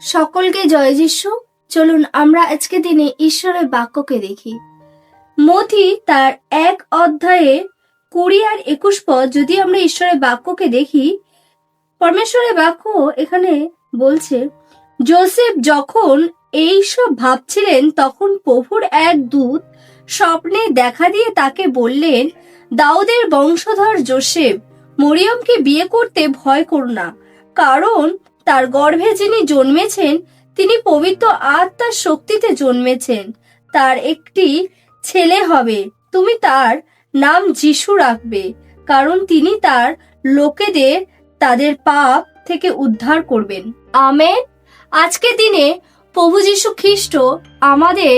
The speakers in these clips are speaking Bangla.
সকলকে জয় যিশু। চলুন আমরা আজকে দিনে ঈশ্বরের বাক্যকে দেখি। মথি তার এক অধ্যায়ে কুড়ি আর একুশ পদ, যদি আমরা ঈশ্বরের বাক্যকে দেখি, পরমেশ্বরের বাক্য এখানে বলছে, জোসেফ যখন এইসব ভাবছিলেন, তখন প্রভুর এক দূত স্বপ্নে দেখা দিয়ে তাকে বললেন, দাউদের বংশধর জোসেফ, মরিয়মকে বিয়ে করতে ভয় করো না। কারণ তার গর্ভে যিনি জন্মেছেন, তিনি পবিত্র আত্মার শক্তিতে জন্মেছেন। তার একটি ছেলে হবে। তুমি তার নাম যিশু রাখবে, কারণ তিনি তার লোকেদের, তাদের পাপ থেকে উদ্ধার করবেন। আমেন। আজকে দিনে প্রভু যীশু খ্রিস্ট আমাদের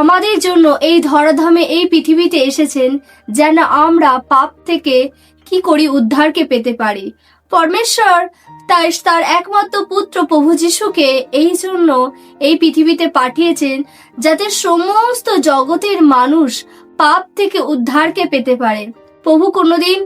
আমাদের জন্য এই ধরাধামে এই পৃথিবীতে এসেছেন, যেন আমরা পাপ থেকে কি করি উদ্ধারকে পেতে পারি। পরমেশ্বর তার তার একমাত্র পুত্র প্রভু যিশুকে এই জন্য এই পৃথিবীতে পাঠিয়েছেন যাতে সমস্ত জগতের মানুষ পাপ থেকে উদ্ধারকে পেতে পারে। প্রভু কোনোদিন,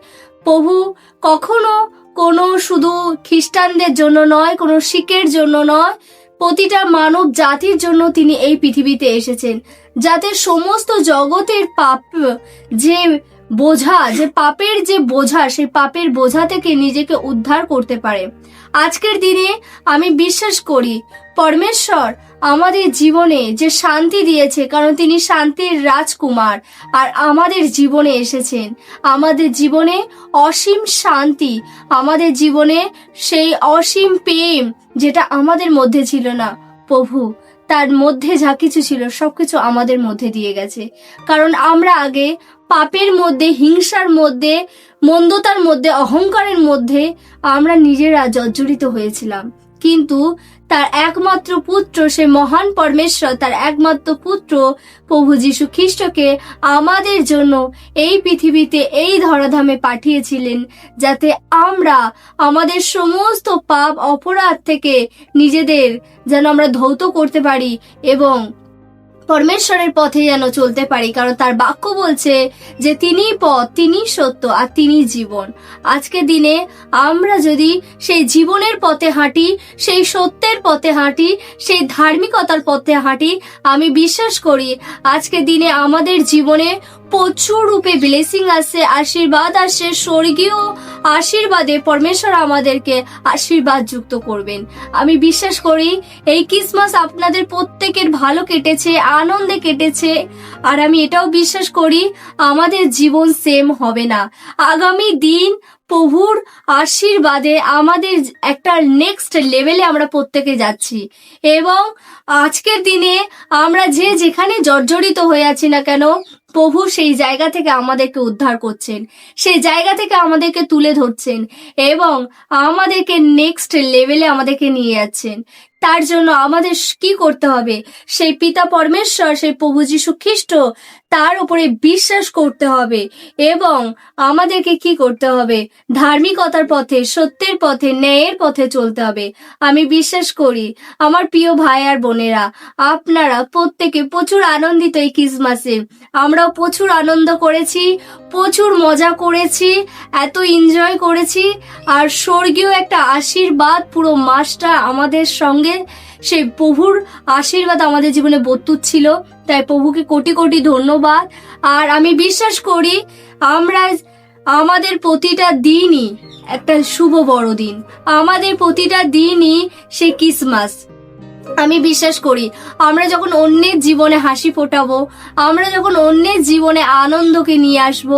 প্রভু কখনো কোনো শুধু খ্রিস্টানদের জন্য নয়, কোনো শিখের জন্য নয়, প্রতিটা মানব জাতির জন্য তিনি এই পৃথিবীতে এসেছেন যাতে সমস্ত জগতের পাপ যে বোঝা, যে পাপের যে বোঝা, সেই পাপের বোঝা থেকে নিজেকে উদ্ধার করতে পারে। আজকের দিনে আমি বিশ্বাস করি, পরমেশ্বর আমাদের জীবনে যে শান্তি দিয়েছে, কারণ তিনি শান্তির রাজকুমার, আর আমাদের জীবনে এসেছেন। আমাদের জীবনে অসীম শান্তি, আমাদের জীবনে সেই অসীম প্রেম, যেটা আমাদের মধ্যে ছিল না। প্রভু তার মধ্যে যা কিছু ছিল সবকিছু আমাদের মধ্যে দিয়ে গেছে। কারণ আমরা আগে পাপের মধ্যে, হিংসার মধ্যে, মন্দতার মধ্যে, অহংকারের মধ্যে আমরা নিজেরা জর্জরিত হয়েছিলাম। কিন্তু তার একমাত্র পুত্র সে মহান পরমেশ্বর, তার একমাত্র পুত্র প্রভু যীশু খ্রিস্টকে আমাদের জন্য এই পৃথিবীতে এই ধরাধামে পাঠিয়েছিলেন, যাতে আমরা আমাদের সমস্ত পাপ, অপরাধ থেকে নিজেদের যেন আমরা ধৌত করতে পারি এবং পরমেশ্বরের পথে যেন চলতে পারি, কারণ তার বাক্য বলছে যে তিনি পথ, তিনি সত্য আর তিনি জীবন। আজকে দিনে আমরা যদি সেই জীবনের পথে হাঁটি, সেই সত্যের পথে হাঁটি, সেই ধার্মিকতার পথে হাঁটি, আমি বিশ্বাস করি আজকে দিনে আমাদের জীবনে প্রচুর রূপে ব্লেসিং আসছে, আশীর্বাদ আসছে, স্বর্গীয় আশীর্বাদে পরমেশ্বর আমাদেরকে আশীর্বাদ যুক্ত করবেন। আমি বিশ্বাস করি, এই ক্রিসমাস আপনাদের প্রত্যেকের ভালো কেটেছে, আনন্দে কেটেছে, আর আমি এটাও বিশ্বাস করি, আমাদের জীবন সেম হবে না। আগামী দিন প্রভুর আশীর্বাদে আমাদের একটা নেক্সট লেভেলে আমরা প্রত্যেকে যাচ্ছি। এবং আজকের দিনে আমরা যে যেখানে জর্জরিত হয়ে আছি না কেন প্রভু সেই জায়গা থেকে আমাদেরকে উদ্ধার করছেন। সেই জায়গা থেকে আমাদেরকে তুলে ধরছেন এবং আমাদেরকে নেক্সট লেভেলে আমাদেরকে নিয়ে যাচ্ছেন। তার জন্য আমাদের কি করতে হবে? সেই পিতা পরমেশ্বর, সেই প্রভু যীশু খ্রিস্ট তার উপরে বিশ্বাস করতে হবে এবং আমাদেরকে কি করতে হবে? ধার্মিকতার পথে, সত্যের পথে, ন্যায়ের পথে চলতে হবে। আমি বিশ্বাস করি, আমার প্রিয় ভাই আর বোনেরা, আপনারা প্রত্যেকে প্রচুর আনন্দিত এই ক্রিসমাসে। আমরাও প্রচুর আনন্দ করেছি, প্রচুর মজা করেছি, এত এনজয় করেছি। আর স্বর্গীয় একটা আশীর্বাদ পুরো মাসটা আমাদের সঙ্গে সেই প্রভুর আশীর্বাদ আমাদের জীবনে বর্তুত ছিল। তাই প্রভুকে কোটি কোটি ধন্যবাদ। আর আমি বিশ্বাস করি, আমরা আমাদের প্রতিটা দিনই একটা শুভ বড়দিন। আমাদের প্রতিটা দিনই সে ক্রিসমাস আমি বিশ্বাস করি, আমরা যখন অন্যের জীবনে হাসি ফোটাবো, আমরা যখন অন্যের জীবনে আনন্দকে নিয়ে আসব,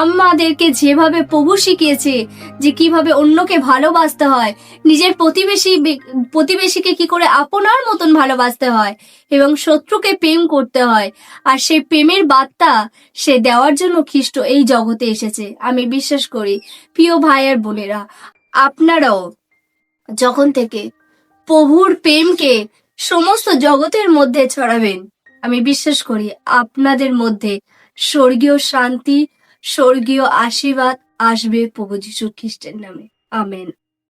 আমাদেরকে যেভাবে প্রভু শিখিয়েছে যে কীভাবে অন্যকে ভালোবাসতে হয়, নিজের প্রতিবেশী প্রতিবেশীকে কি করে আপনার মতন ভালোবাসতে হয় এবং শত্রুকে প্রেম করতে হয়, আর সেই প্রেমের বার্তা সে দেওয়ার জন্য খ্রিস্ট এই জগতে এসেছে। আমি বিশ্বাস করি, প্রিয় ভাই আর বোনেরা, আপনারাও যখন থেকে প্রভুর প্রেমকে সমস্ত জগতের মধ্যে ছড়াবেন। আমি বিশ্বাস করি আপনাদের মধ্যে স্বর্গীয় শান্তি, স্বর্গীয় আশীর্বাদ আসবে প্রভু যীশু খ্রিস্টের নামে। আমেন।